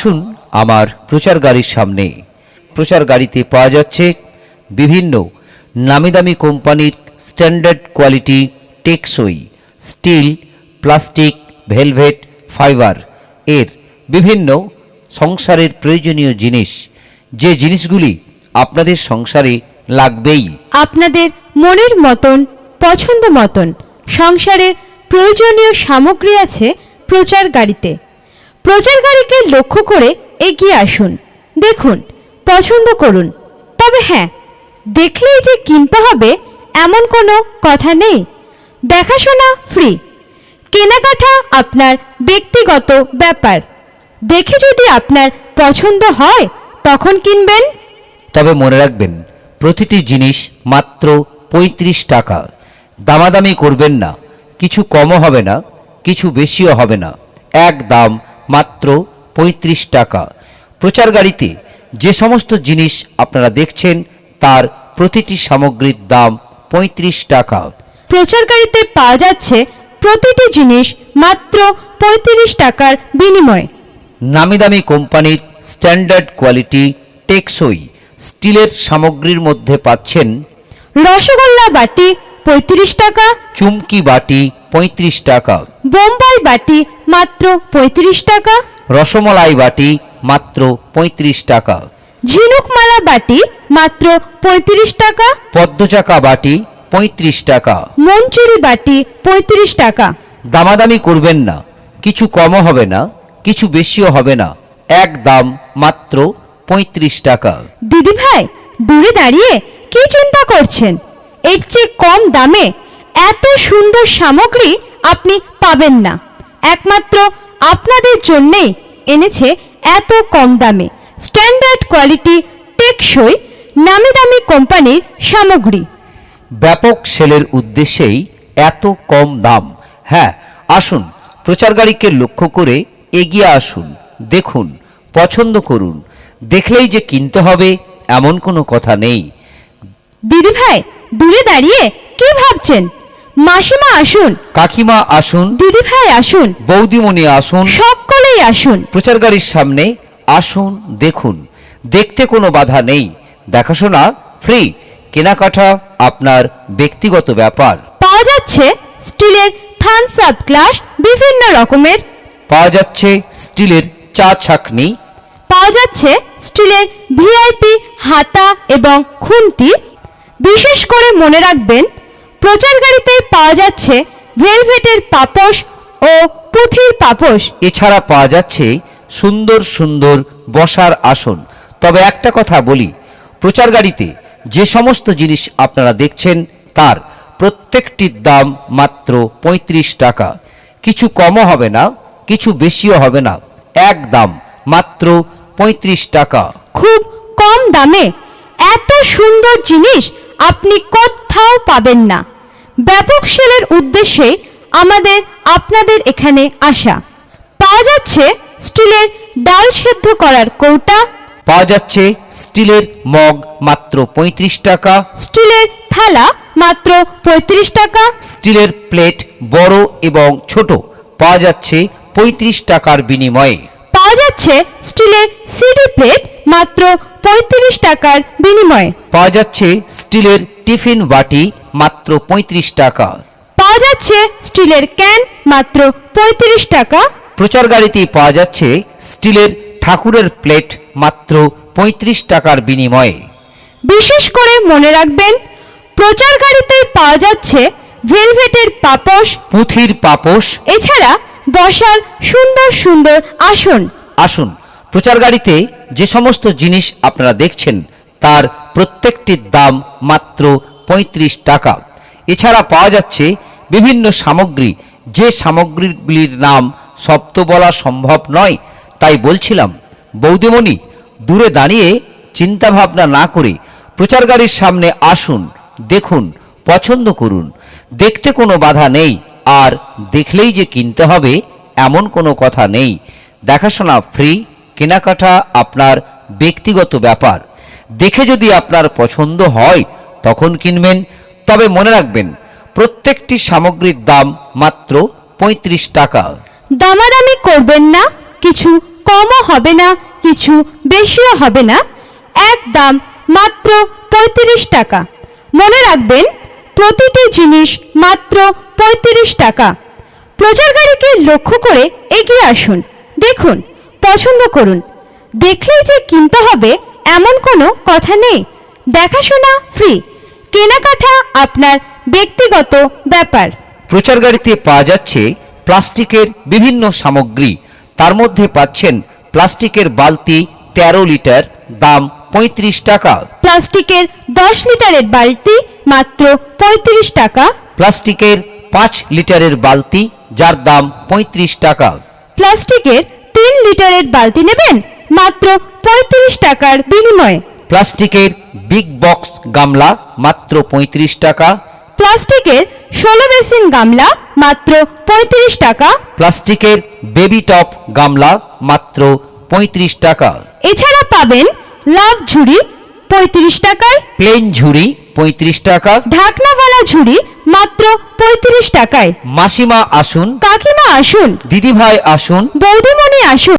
আসুন আমার প্রচার গাড়ির সামনে। প্রচার গাড়িতে পাওয়া যাচ্ছে বিভিন্ন নামি দামি কোম্পানির স্ট্যান্ডার্ড কোয়ালিটি টেকসই স্টিল, প্লাস্টিক, ভেলভেট, ফাইবার এর বিভিন্ন সংসারের প্রয়োজনীয় জিনিস। যে জিনিসগুলি আপনাদের সংসারে লাগবেই। আপনাদের মনের মতন, পছন্দ মতন সংসারের প্রয়োজনীয় সামগ্রী আছে প্রচার গাড়িতে। প্রচার গাড়িকে লক্ষ্য করে এগিয়ে আসুন। দেখুন, পছন্দ করুন। তবে হ্যাঁ দেখলেই যে কিনতে হবে এমন কোনো কথা নেই। দেখাশোনা ফ্রি। কেনাকাটা আপনার ব্যক্তিগত ব্যাপার। দেখে যদি আপনার পছন্দ হয়, তখন কিনবেন। তবে মনে রাখবেন, প্রতিটি জিনিস মাত্র পঁয়ত্রিশ টাকা। দামাদামি করবেন না। কিছু কমও হবে না, কিছু বেশিও হবে না। এক দাম মাত্র পঁয়ত্রিশ টাকা। প্রচার গাড়িতে যে সমস্ত জিনিস আপনারা দেখছেন তার প্রতিটি সামগ্রীর দাম পঁয়ত্রিশ টাকা। প্রচার গাড়িতে পাওয়া যাচ্ছে প্রতিটি জিনিস মাত্র পঁয়ত্রিশ টাকার বিনিময়ে। নামি দামি কোম্পানির স্ট্যান্ডার্ড কোয়ালিটি টেকসই স্টিলের সামগ্রীর মধ্যে পাচ্ছেন রসগোল্লা বাটি পঁয়ত্রিশ টাকা। চুমকি বাটি পঁয়ত্রিশ টাকা। বোম্বাই বাটি মাত্র পঁয়ত্রিশ টাকা। রসমলাই বাটি মাত্র পঁয়ত্রিশ টাকা। ঝিনুকমালা বাটি মাত্র পঁয়ত্রিশ টাকা। পদ্মচাকা বাটি পঁয়ত্রিশ টাকা। মঞ্চুরি বাটি পঁয়ত্রিশ টাকা। দামাদামি করবেন না। কিছু কমও হবে না কিছু বেশিও হবে না। এক দাম মাত্র পঁয়ত্রিশ টাকা। দিদি ভাই দূরে দাঁড়িয়ে কি চিন্তা করছেন? এর চেয়ে কম দামে এত সুন্দর সামগ্রী আপনি পাবেন না। একমাত্র আপনাদের জন্যেই এনেছে এত কম দামে। স্ট্যান্ডার্ড কোয়ালিটি টেকসই নামি দামি কোম্পানির সামগ্রী। ব্যাপক সেলের উদ্দেশ্যেই এত কম দাম। হ্যাঁ আসুন প্রচার গাড়িকে লক্ষ্য করে এগিয়ে আসুন দেখুন পছন্দ করুন। দেখলেই যে কিনতে হবে এমন কোনো কথা নেই। দিদি ভাই দূরে দাঁড়িয়ে কি ভাবছেন? মাসিমা আসুন। কাকিমা আসুন। দিদি ভাই আসুন। বৌদিমণি আসুন। সকলেই আসুন। প্রচার গাড়ির সামনে আসুন দেখুন। দেখতে কোনো বাধা নেই। দেখাশোনা ফ্রি কেনাকাটা আপনার ব্যক্তিগত ব্যাপার। পাওয়া যাচ্ছে স্টিলের থানস আপ গ্লাস বিভিন্ন রকমের। পাওয়া যাচ্ছে স্টিলের চা ছাকনি। পাওয়া যাচ্ছে স্টিলের ভিআইপি হাতা এবং খুন্তি। বিশেষ করে মনে রাখবেন প্রচার গাড়িতে পাওয়া যাচ্ছে ভেলভেটের পাপোশ ও পুঁথির পাপোশ। এছাড়া পাওয়া যাচ্ছে সুন্দর সুন্দর বসার আসন। তবে একটা কথা বলি প্রচার গাড়িতে যে সমস্ত জিনিস আপনারা দেখছেন তার প্রত্যেকটির দাম মাত্র পঁয়ত্রিশ টাকা। কিছু কমও হবে না কিছু বেশিও হবে না এক দাম মাত্র পঁয়ত্রিশ টাকা। খুব কম দামে এত সুন্দর জিনিস আপনি কোথাও পাবেন না। ব্যাপক সেলের উদ্দেশ্যে আমাদের আপনাদের এখানে আসা। পাওয়া যাচ্ছে স্টিলের ডাল সেদ্ধ করার কৌটা। পাওয়া যাচ্ছে স্টিলের মগ মাত্র পঁয়ত্রিশ টাকা। স্টিলের থালা মাত্র পঁয়ত্রিশ টাকা। স্টিলের প্লেট বড় এবং ছোট। পাওয়া যাচ্ছে পঁয়ত্রিশ টাকার বিনিময়ে। পাওয়া যাচ্ছে স্টিলের সিডি প্লেট মাত্র পঁয়ত্রিশ টাকার বিনিময়ে। পাওয়া যাচ্ছে স্টিলের টিফিন বাটি মাত্র পঁয়ত্রিশ টাকা। পাওয়া যাচ্ছে স্টিলের ক্যান মাত্র পঁয়ত্রিশ টাকা। প্রচার গাড়িতেই পাওয়া যাচ্ছে স্টিলের ঠাকুরের প্লেট মাত্র পঁয়ত্রিশ টাকার বিনিময়ে। বিশেষ করে মনে রাখবেন প্রচার গাড়িতে পাওয়া যাচ্ছে ভেলভেটের পাপোশ পুঁথির পাপোশ। এছাড়া বসার সুন্দর সুন্দর আসন। আসুন প্রচার গাড়িতে যে সমস্ত জিনিস আপনারা দেখছেন, তার প্রত্যেকটির দাম মাত্র পঁয়ত্রিশ টাকা। এছাড়া পাওয়া যাচ্ছে বিভিন্ন সামগ্রী। যে সামগ্রীগুলির নাম শব্দ বলা সম্ভব নয়, তাই বলছিলাম বৌদিমণি দূরে দাঁড়িয়ে চিন্তা ভাবনা না করে প্রচার গাড়ির সামনে আসুন, দেখুন, পছন্দ করুন। দেখতে কোনো বাধা নেই, আর দেখলেই যে কিনতে হবে, এমন কোনো কথা নেই। দেখাশোনা ফ্রি কেনাকাটা আপনার ব্যক্তিগত ব্যাপার। দেখে যদি আপনার পছন্দ হয়, তখন কিনবেন। তবে মনে রাখবেন, প্রত্যেকটি সামগ্রীর দাম মাত্র পঁয়ত্রিশ টাকা। দামাদামি করবেন না, কিছু কমও হবে না, কিছু বেশিও হবে না। এক দাম মাত্র পঁয়ত্রিশ টাকা। মনে রাখবেন, প্রতিটি জিনিস মাত্র পঁয়ত্রিশ টাকা। প্রচার গাড়িকে লক্ষ্য করে এগিয়ে আসুন। দেখুন পছন্দ করুন। দেখলেই যে কিনতে হবে এমন কোনো কথা নেই। দেখাশোনা ফ্রি কেনাকাটা আপনার ব্যক্তিগত ব্যাপার। প্রচার গাড়িতে পাওয়া যাচ্ছে প্লাস্টিকের বিভিন্ন সামগ্রী। তার মধ্যে পাচ্ছেন প্লাস্টিকের বালতি তেরো লিটার দাম পঁয়ত্রিশ টাকা। প্লাস্টিকের দশ লিটারের বালতি মাত্র পঁয়ত্রিশ টাকা। প্লাস্টিকের পাঁচ লিটারের বালতি যার দাম পঁয়ত্রিশ টাকা। প্লাস্টিকের তিন লিটারের বালতি নেবেন? মাত্র পঁয়ত্রিশ টাকার বিনিময়ে। প্লাস্টিকের বিগ বক্স গামলা মাত্র পঁয়ত্রিশ টাকা। প্লাস্টিকের ষোলো বেসিন গামলা মাত্র পঁয়ত্রিশ টাকা। প্লাস্টিকের বেবি টপ গামলা মাত্র পঁয়ত্রিশ টাকা। এছাড়া পাবেন লাভ ঝুড়ি পঁয়ত্রিশ টাকায়। প্লেন ঝুড়ি পঁয়ত্রিশ টাকা। ঢাকনাওয়ালা ঝুড়ি মাত্র পঁয়ত্রিশ টাকায়। মাসিমা আসুন। কাকিমা আসুন। দিদিভাই আসুন। বৌদিমণি আসুন।